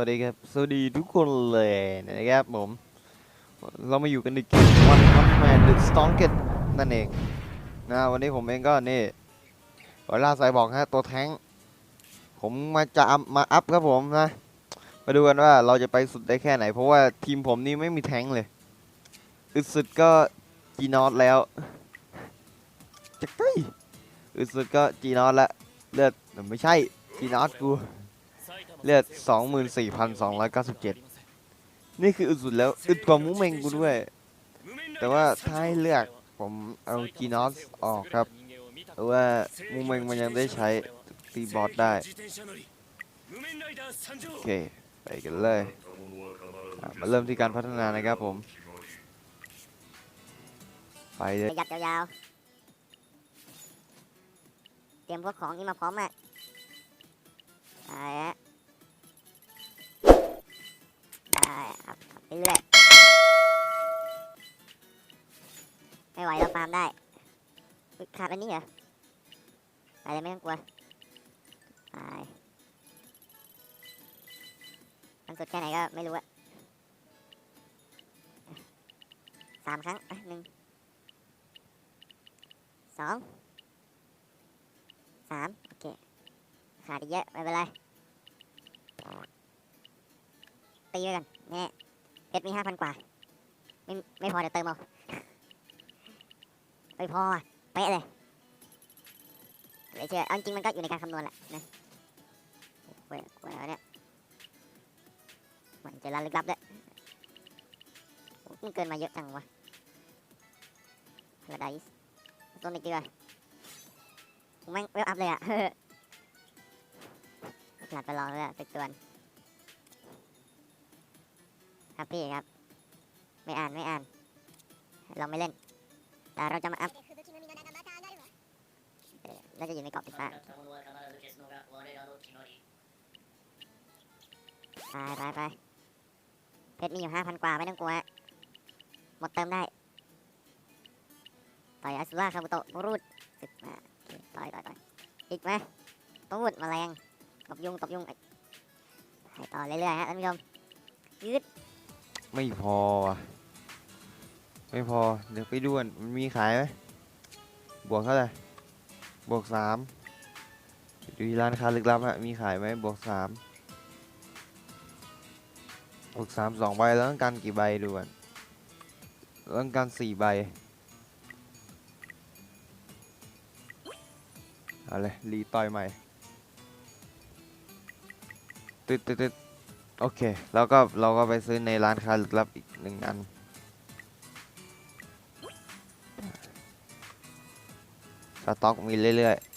วัสดีครับ สวัสดีทุกคนเลยนะครับผม เรามาอยู่กันในเกม One Punch Man The Strongest นั่นเองนะวันนี้ผมเองก็นี่วล่าไซบอกฮะตัวแท้ง ผมมาจะมาอัพครับผมนะ มาดูกันว่าเราจะไปสุดได้แค่ไหน เพราะว่าทีมผมนี่ไม่มีแท้งเลย อึดสุดก็จีนอตแล้วจะใกล้อึดสุดก็จีนอตละเลือดไม่ใช่จีนอตกู เลือด 24,297 นี่คืออึดสุดแล้ว อึดกว่ามูเมงกูด้วย แต่ว่าถ้าให้เลือกผมเอาจีนอสออกครับเพราะว่ามูเมงมันยังได้ใช้ตีบอสได้ โอเค ไปกันเลย มาเริ่มที่การพัฒนานะครับผม ไปเลยยัดยาวๆ เตรียมพวกของนี่มาพร้อมมากได้ฮะได้ครับ ขับไปเรื่อยไม่ไหวเราฟาร์มได้ขาดอันนี้เหรอไปเลยไม่ต้องกลัวไปมันสุดแค่ไหนก็ไม่รู้อะสามครั้งหนึ่งสองสามโอเค ขาดอีกเยอะ ไม่เป็นไร ตีไว้กันนี่เพชรมีห้าพันกว่า ไม่ไม่พอเดี๋ยวเติมเอาไม่พอเป๊ะเลยเลยเชื่อเอาจริงมันก็อยู่ในการคำนวณแหละนะเว้ยเว้ยเนี่ยมันจะร้านลึกลับด้วยมันเกินมาเยอะจังวะพาราไดส์ต้นอีกดีกว่าผมแม่งเวลอัพเลยอะหลัดไปลอเลยอะตึกตวน ครับพี่ครับ ไม่อ่านไม่อ่าน เราไม่เล่น แต่เราจะมาอัพเออน่าจะอยู่ในกรอบติดฟ้าไปไปไปเพชรมีอยู่ห้าพันกว่าไม่ต้องกลัวฮะหมดเติมได้ ต่อยอาสุราคาบุโตะบูรุดสึกมาโอเคต่อยต่อยต่อยอีกไหมตูดแมลงตบยุงตบยุงไอ้ให้ต่อเรื่อยๆฮะท่านผู้ชมยืด ไม่พอว่ะไม่พอ เดี๋ยวไปดูกันมันมีขายไหมบวกเท่าไหร่บวกสามดูที่ร้านค้าลึกลับฮะมีขายไหมบวกสามบวกสามสองใบแล้วต้องการกี่ใบดูก่อนต้องการสี่ใบเอาเลยรีต่อยใหม่ตึ๊ดตึ๊ดตึ๊ด โอเค แล้วก็เราก็ไปซื้อในร้านค้าลึกลับอีกหนึ่งอัน สต็อกมีเรื่อยๆ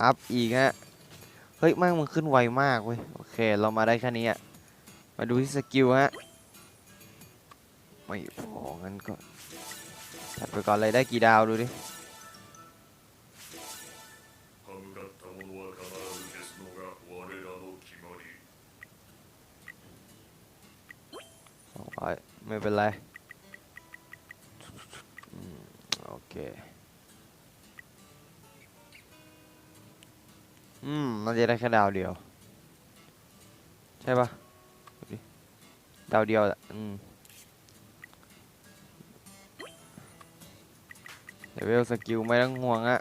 อัพอีกฮะ เฮ้ยแม่งมันขึ้นไวมากเว้ย โอเค เรามาได้แค่นี้อะมาดูที่สกิลฮะ ไม่พองั้นก็ถัดไปก่อนเลยได้กี่ดาวดูดิ ไม่เป็นไร โอเค อืมน่าจะได้แค่ดาวเดียว ใช่ปะดาวเดียวอืมเลเวลสกิลไม่ต้องห่วงอะ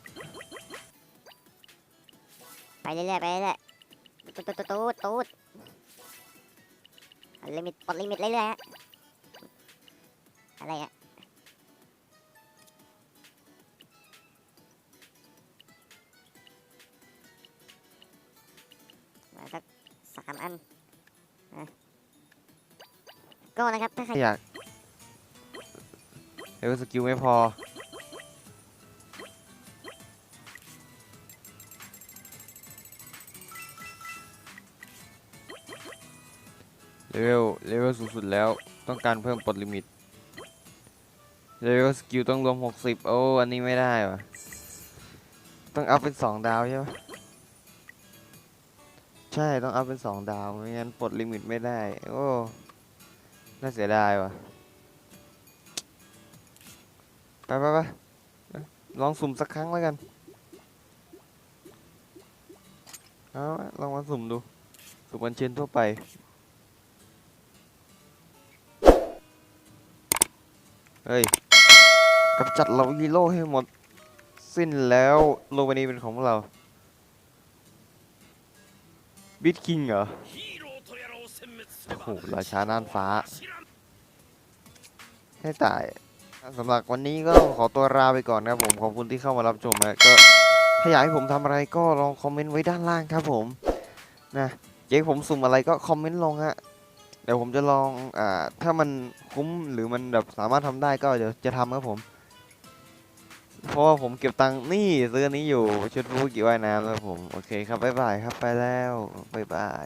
ไปเรื่อยๆไปเรื่อยๆตูดตูดตูดตูดตูดลิมิตปลดลิมิตเรื่อยๆฮะ อะไรอะมาสักสามอันนะก็นะครับ ถ้าใครอยากเลเวลสกิลไม่พอ เลเวล เลเวลสูงสุดแล้ว ต้องการเพิ่มปลดลิมิต เลเวสกิลต้องรวม 60 โอ้อันนี้ไม่ได้วะต้องอัพเป็น 2 ดาวใช่ไหมใช่ต้องอัพเป็น 2 ดาวไม่งั้นปลดลิมิตไม่ได้ โอ้น่าเสียดายว่ะไปไปไปลองสุ่มสักครั้งแล้วกันเอาละลองมาสุ่มดู สุ่มบันเชนทั่วไปเฮ้ย กำจัดเราฮีโร่ให้หมด สิ้นแล้วโลวานีเป็นของเราบิดคิงเหรอโอ้โหราช้าน่านฟ้า ให้ตายสำหรับวันนี้ก็ขอตัวลาไปก่อนครับผมขอบคุณที่เข้ามารับชมนะก็ถ้าอยากให้ผมทำอะไรก็ลองคอมเมนต์ไว้ด้านล่างครับผมนะอยากผมสุ่มอะไรก็คอมเมนต์ลงฮะเดี๋ยวผมจะลองอ่าถ้ามันคุ้มหรือมันแบบสามารถทำได้ก็เดี๋ยวจะทำครับผม เพราะว่าผมเก็บตังค์นี่ซื้ออันนี้อยู่ชุดฟูกิว่ายน้ำนะผม โอเคครับ บ๊ายบายครับ ไปแล้ว บ๊ายบาย